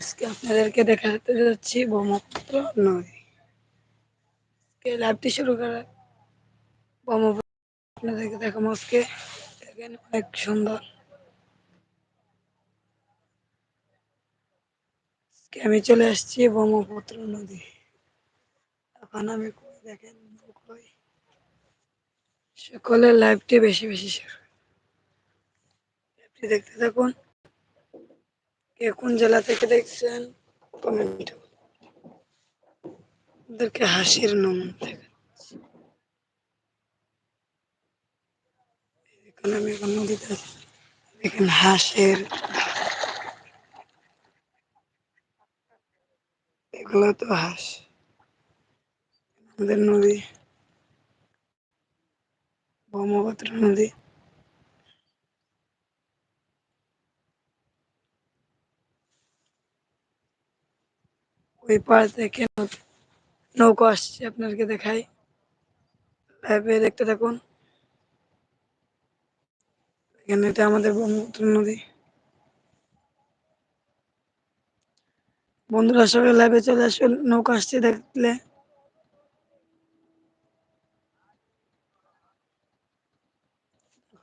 আজকে আপনাদেরকে দেখাতে যাচ্ছি ব্রহ্মপুত্র নদী কে লাইভটি শুরু করে ব্রহ্মপুত্র আপনাদেরকে দেখাবো। আজকে দেখেন অনেক সুন্দর। আজকে আমি চলে আসছি ব্রহ্মপুত্র নদী। এখন আমি কই দেখেন কই? সকলের লাইভটি বেশি বেশি শেয়ার দেখতে থাকুন। কোন জেলা থেকে দেখছেন? কমেন্ট ওদেরকে হাসির নমুন দেখাচ্ছি। আমি এখন নদীতে আছি। দেখেন হাঁসের এগুলো তো হাঁস। আমাদের নদী, ব্রহ্মপুত্র নদী। ওই পার থেকে নৌকা আসছে আপনাদেরকে দেখাই। লাইভে দেখতে থাকুন। এখানে এটা আমাদের ব্রহ্মপুত্র নদী। বন্ধুরা, সবাই লাইভে চলে আসবে নৌকা আসছে দেখলে।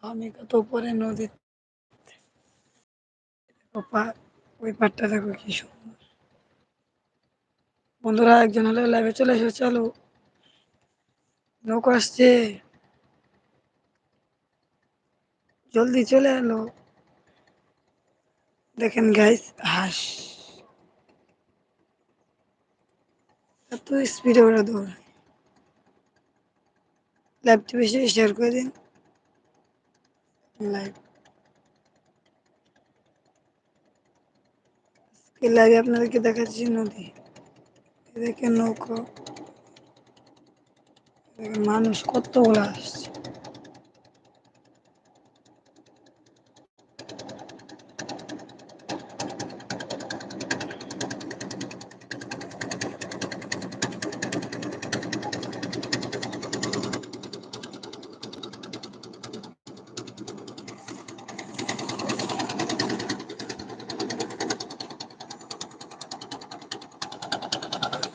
আমি কত উপরে নদী ওই পাটটা দেখো কি সুন্দর। বন্ধুরা, একজন হলে লাইভে চলে এসে চলো। নৌকা আসছে। জলদি চলে এলো। দেখেন গাইস হাস। এত স্পিডে ওরা দৌড় লাইভটি বেশি শেয়ার করে দিন। লাইভ লাইভে আপনাদেরকে দেখাচ্ছি নদী। দেখেন নৌকা। দেখেন মানুষ কতগুলো আসছে।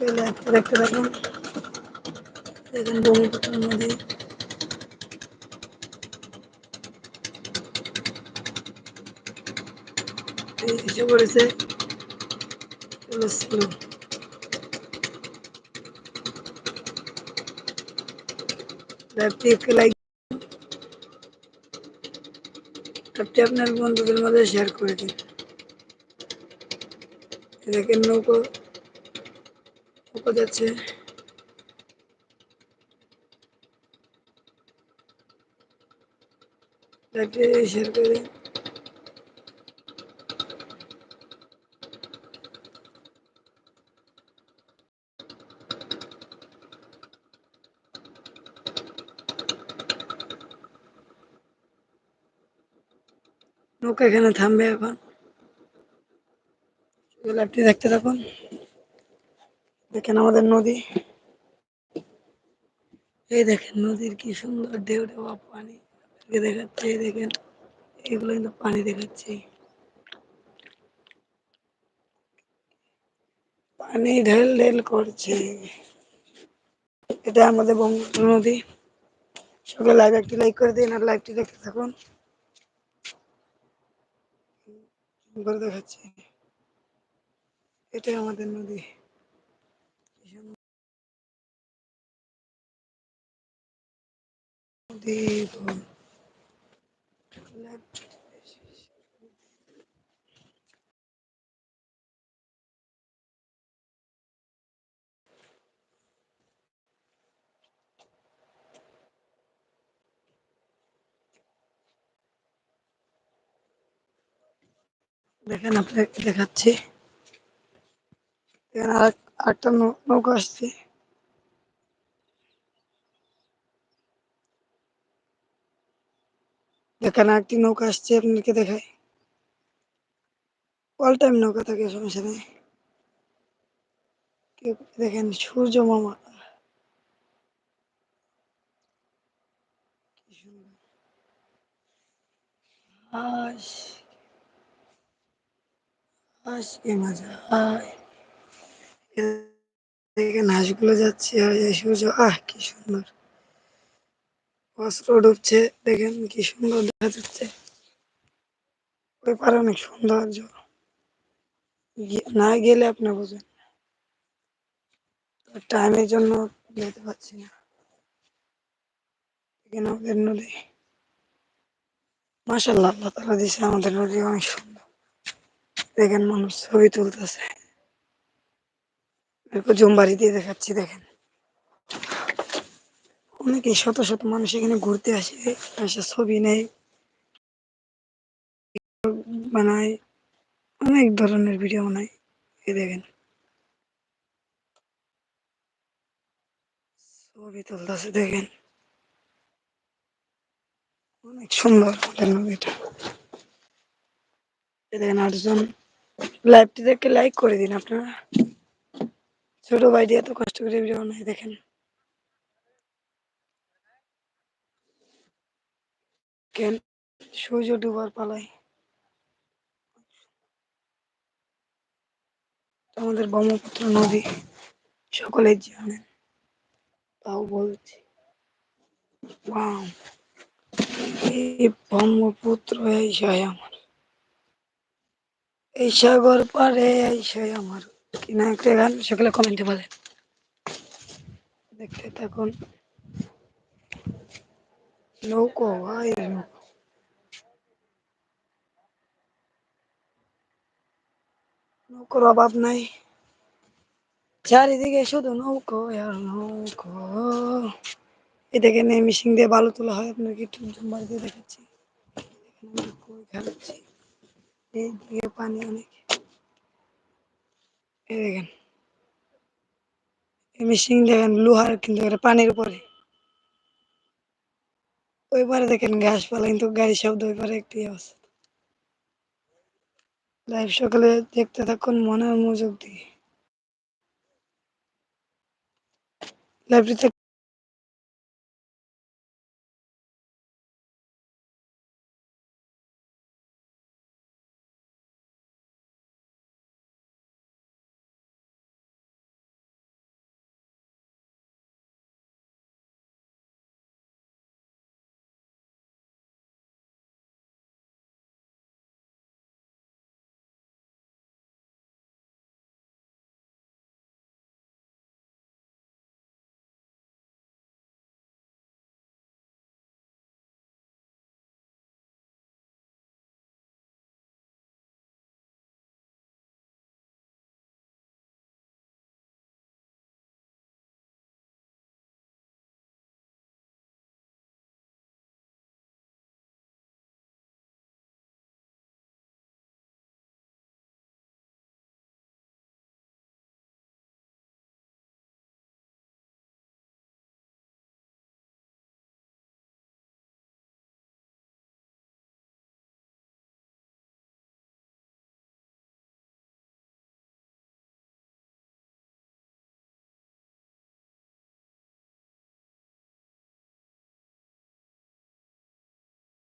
এই লাইভটা দেখতে থাকুন দেখেন ব্রহ্মপুত্র নদী এই এসে পড়েছে চলো স্লো লাইভটি একটু লাইক লাইভটি আপনার বন্ধুদের মধ্যে শেয়ার করে দিন এই দেখেন নৌকো নৌকো যাচ্ছে লাইভটি শেয়ার করে নৌকা এখানে থামবে এখন। লাইভটি দেখতে থাকুন। দেখেন আমাদের নদী। এই দেখেন নদীর কি সুন্দর ঢেউ দেওয়া পানি। দেখাচ্ছে, এই দেখেন এগুলো কিন্তু পানি দেখাচ্ছে। পানি ঢেল ঢেল করছে। এটা আমাদের বঙ্গ নদী। সবাই লাইভ একটি লাইক করে দিন, আর লাইভটি দেখতে থাকুন। দেখাচ্ছে। এটাই আমাদের নদী। নদী দেখেন আপনাকে দেখাচ্ছি। এখানে আর নৌ- নৌকা আসছে। এখানে একটি নৌকা আসছে, আপনাকে দেখায় অল টাইম নৌকা থাকে সমস্যা নেই দেখেন, সূর্য মামা। কি হাঁস। হাসি মজায় দেখেন হাঁসগুলো যাচ্ছে সূর্য, আহ, কি সুন্দর। অস্ত্র ডুবছে দেখেন কি সুন্দর দেখা যাচ্ছে। ওই পারে অনেক সৌন্দর্য। না গেলে আপনি বুঝেন টাইমের জন্য যেতে পারছি না। এখানে আমাদের নদী। মাসাল্লাহ আল্লাহ তালা দিছে আমাদের নদী অনেক সুন্দর। দেখেন মানুষ ছবি তুলতেছে। এরপর জুমবাড়ি দিয়ে দেখাচ্ছি, দেখেন। অনেকে শত শত মানুষ এখানে ঘুরতে আসে এসে ছবি নেয়, বানায়, অনেক ধরনের ভিডিও বানায় দেখেন। ছবি তুলতেছে, দেখেন। অনেক সুন্দর নদীটা দেখেন আটজন লাইভটি দেখে লাইক করে দিন আপনারা। ছোট ভাই দিয়ে এত কষ্ট করে ভিডিও বানায়, দেখেন। কেন? সূর্য ডুবার পালায়। আমাদের ব্রহ্মপুত্র নদী সকলেই জানেন, তাও বলছি। ব্রহ্মপুত্র, এই সাই আমার। এই সাগর পারে এই সাই আমার। কি না একটা গান, সকলে কমেন্টে বলেন। দেখতে থাকুন। নৌকো ভাই নৌকো নৌকোর অভাব নাই চারিদিকে শুধু নৌকো আর নৌকো এ দেখেন এই মিশিং দিয়ে বালু তোলা হয় আপনাকে একটু জুম্বার দিয়ে দেখাচ্ছি খেলাচ্ছি এই দিকে পানি অনেক এই দেখেন মিশিং দেখেন লোহার কিন্তু পানির উপরে ওই পারে দেখেন গাছপালা কিন্তু গাড়ি শব্দ ওই পারে একটি অবস্থা। লাইভ সকালে দেখতে থাকুন মনের মজুক দিয়ে। লাইভটিতে